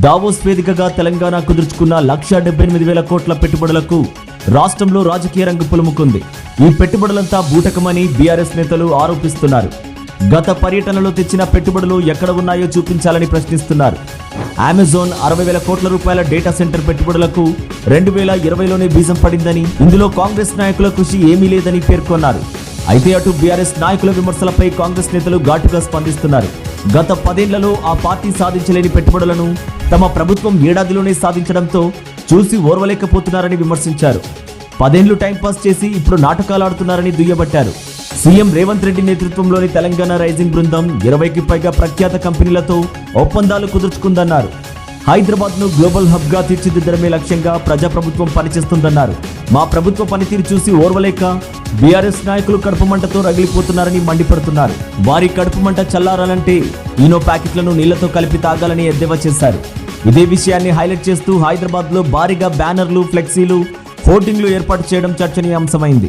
Davos వేదికగా తెలంగాణ కుదుర్చుకున్న లక్ష డెబ్బై ఎనిమిది వేల కోట్ల పెట్టుబడులకు రాష్ట్రంలో రాజకీయ రంగు పులుముకుంది. ఈ పెట్టుబడులంతా బూటకమని బీఆర్ఎస్ నేతలు ఆరోపిస్తున్నారు. గత పర్యటనలో తెచ్చిన పెట్టుబడులు ఎక్కడ ఉన్నాయో చూపించాలని ప్రశ్నిస్తున్నారు. అమెజాన్ అరవై వేల కోట్ల రూపాయల డేటా సెంటర్ పెట్టుబడులకు రెండు వేల ఇరవైలోనే బీజం పడిందని ఇందులో కాంగ్రెస్ నాయకుల కృషి ఏమీ లేదని పేర్కొన్నారు. అయితే అటు బీఆర్ఎస్ నాయకుల విమర్శలపై కాంగ్రెస్ నేతలు ఘాటుగా స్పందిస్తున్నారు. గత పదేళ్ళలో ఆ పార్టీ సాధించలేని పెట్టుబడులను తమ ప్రభుత్వం ఏడాదిలోనే సాధించడంతో చూసి ఓర్వలేకపోతున్నారని విమర్శించారు. పదేళ్ళు టైంపాస్ చేసి ఇప్పుడు నాటకాలాడుతున్నారని దుయ్యబట్టారు. సీఎం రేవంత్ రెడ్డి నేతృత్వంలోని తెలంగాణ రైజింగ్ బృందం ఇరవైకి పైగా ప్రఖ్యాత కంపెనీలతో ఒప్పందాలు కుదుర్చుకుందన్నారు. హైదరాబాద్ను గ్లోబల్ హబ్గా తీర్చిదిద్దడమే లక్ష్యంగా ప్రజాప్రభుత్వం పనిచేస్తుందన్నారు. మా ప్రభుత్వ పనితీరు చూసి ఓర్వలేక బీఆర్ఎస్ నాయకులు కడుపుమంటతో రగిలిపోతున్నారని మండిపడుతున్నారు. వారి కడుపుమంట చల్లారాలంటే ఈనో ప్యాకెట్లను నీళ్ళతో కలిపి తాగాలని ఎద్దేవా చేశారు. ఇదే విషయాన్ని హైలైట్ చేస్తూ హైదరాబాద్లో భారీగా బ్యానర్లు ఫ్లెక్సీలు హోర్డింగ్లు ఏర్పాటు చేయడం చర్చనీయాంశమైంది.